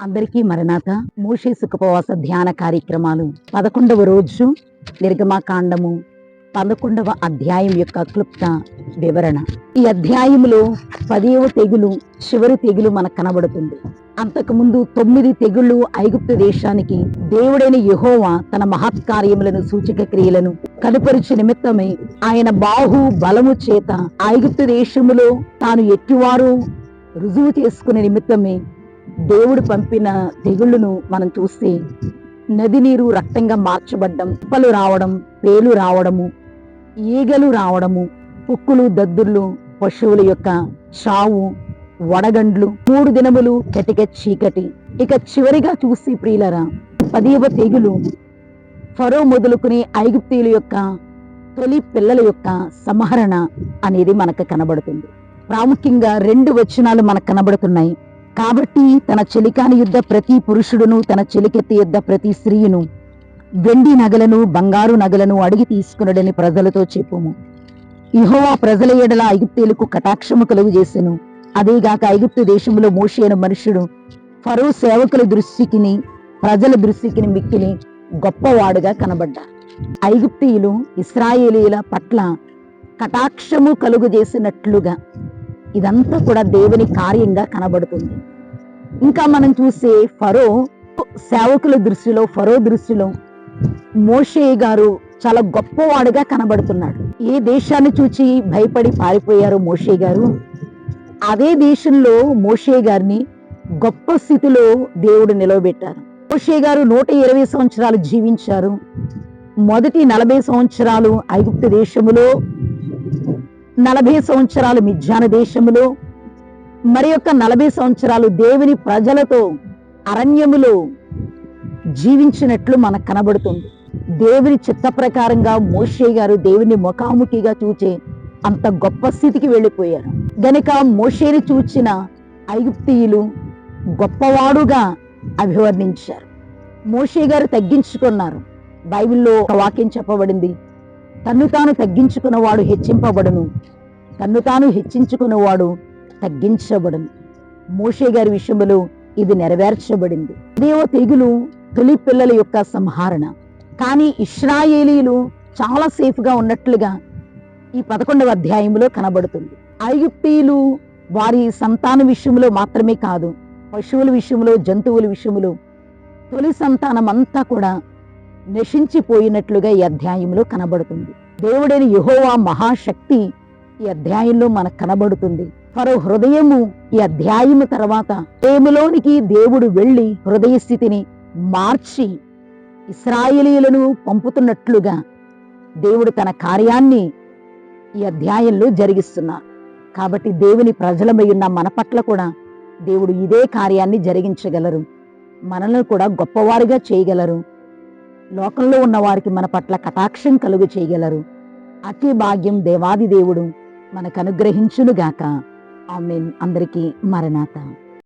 అందరికీ మరణాత మూషి సుఖపవాస ధ్యాన కార్యక్రమాలు పదకొండవ రోజు నిర్గమాకాండము పదకొండవ అధ్యాయం యొక్క క్లుప్త వివరణ. ఈ అధ్యాయములో పదివ తెగులు చివరి తెగులు మనకు కనబడుతుంది. అంతకుముందు తొమ్మిది తెగుళ్ళు ఐగుప్తు దేశానికి దేవుడైన యహోవా తన మహత్కార్యములను సూచక క్రియలను కనుపరిచి నిమిత్తమే ఆయన బాహు బలము చేత ఐగుప్తు దేశములో తాను ఎట్టివారు రుజువు చేసుకునే నిమిత్తమే దేవుడు పంపిన తెగుళ్ళను మనం చూస్తే నది నీరు రక్తంగా మార్చబడ్డం కుప్పలు రావడం పేలు రావడము ఈగలు రావడము కుక్కులు దద్దుర్లు పశువుల యొక్క చావు వడగండ్లు మూడు దినములు కటిక చీకటి. ఇక చివరిగా చూసి ప్రియులరా పదివ తెగులు ఫరో మొదలుకునే ఐగుప్తీయుల యొక్క తొలి పిల్లల యొక్క సంహరణ అనేది మనకు కనబడుతుంది. ప్రాముఖ్యంగా రెండు వచనాలు మనకు కనబడుతున్నాయి. కాబట్టి తన చెలికాని యుద్ధ ప్రతి పురుషుడును తన చెలికెత్తి యుద్ధ ప్రతి స్త్రీయును వెండి నగలను బంగారు నగలను అడిగి తీసుకునడని ప్రజలతో చెప్పుము. ఇహోవా ప్రజల ఎడల ఐగుప్తీయులకు కటాక్షము కలుగు చేసెను. అదేగాక ఐగుప్తు దేశంలో మోషేన మనుషుడు ఫరో సేవకుల దృష్టికిని ప్రజల దృష్టికిని మిక్కిలి గొప్పవాడుగా కనబడ్డారు ఐగుప్తీయులు ఇస్రాయేలీల పట్ల కటాక్షము కలుగు చేసినట్లుగా ఇదంతా కూడా దేవుని కార్యంగా కనబడుతుంది. ఇంకా మనం చూసే ఫరో సేవకుల దృష్టిలో ఫరో దృష్టిలో మోషే గారు చాలా గొప్పవాడుగా కనబడుతున్నాడు. ఏ దేశాన్ని చూచి భయపడి పారిపోయారు మోషే గారు? అదే దేశంలో మోషే గారిని గొప్ప స్థితిలో దేవుడు నిలవబెట్టారు. మోషే గారు నూట ఇరవై సంవత్సరాలు జీవించారు. మొదటి నలభై సంవత్సరాలు ఐగుప్తు దేశములో నలభై సంవత్సరాలు మిజ్జాన దేశములో మరి యొక్క నలభై సంవత్సరాలు దేవుని ప్రజలతో అరణ్యములో జీవించినట్లు మనకు కనబడుతుంది. దేవుని చిత్త ప్రకారంగా మోషే గారు దేవుని ముఖాముఖిగా చూచే అంత గొప్ప స్థితికి వెళ్ళిపోయారు. గనుక మోషేని చూచిన ఐగుప్తియులు గొప్పవాడుగా అభివర్ణించారు. మోషే గారు తగ్గించుకున్నారు. బైబిల్లో ఒక వాక్యం చెప్పబడింది. తన్ను తాను తగ్గించుకున్నవాడు హెచ్చింపబడును. తన్ను తాను హెచ్చించుకున్నవాడు తగ్గించబడును మోషే గారి విషయంలో ఇది నెరవేర్చబడింది. దేవ తెగులు తొలి పిల్లల యొక్క సంహరణ. కానీ ఇస్రాయేలీలు చాలా సేఫ్గా ఉన్నట్లుగా ఈ పదకొండవ అధ్యాయంలో కనబడుతుంది. ఐగుప్తీయులు వారి సంతాన విషయంలో మాత్రమే కాదు పశువుల విషయంలో జంతువుల విషయంలో తొలి సంతానం అంతా కూడా నశించిపోయినట్లుగా ఈ అధ్యాయంలో కనబడుతుంది. దేవుడైన యెహోవా మహాశక్తి ఈ అధ్యాయంలో మనకు కనబడుతుంది. ఫరో హృదయము ఈ అధ్యాయము తర్వాత ప్రేమలోనికి దేవుడు వెళ్ళి హృదయ స్థితిని మార్చి ఇస్రాయేలీలను పంపుతున్నట్లుగా దేవుడు తన కార్యాన్ని ఈ అధ్యాయంలో జరిగిస్తున్నారు. కాబట్టి దేవుని ప్రజలమై ఉన్న మన పట్ల కూడా దేవుడు ఇదే కార్యాన్ని జరిగించగలరు. మనల్ని కూడా గొప్పవారిగా చేయగలరు. లోకంలో ఉన్న వారికి మన పట్ల కటాక్షం కలుగు చేయగలరు. అతి భాగ్యం దేవాది దేవుడు మనకు అనుగ్రహించునుగాక. ఆమెన్. అందరికీ మరణాత.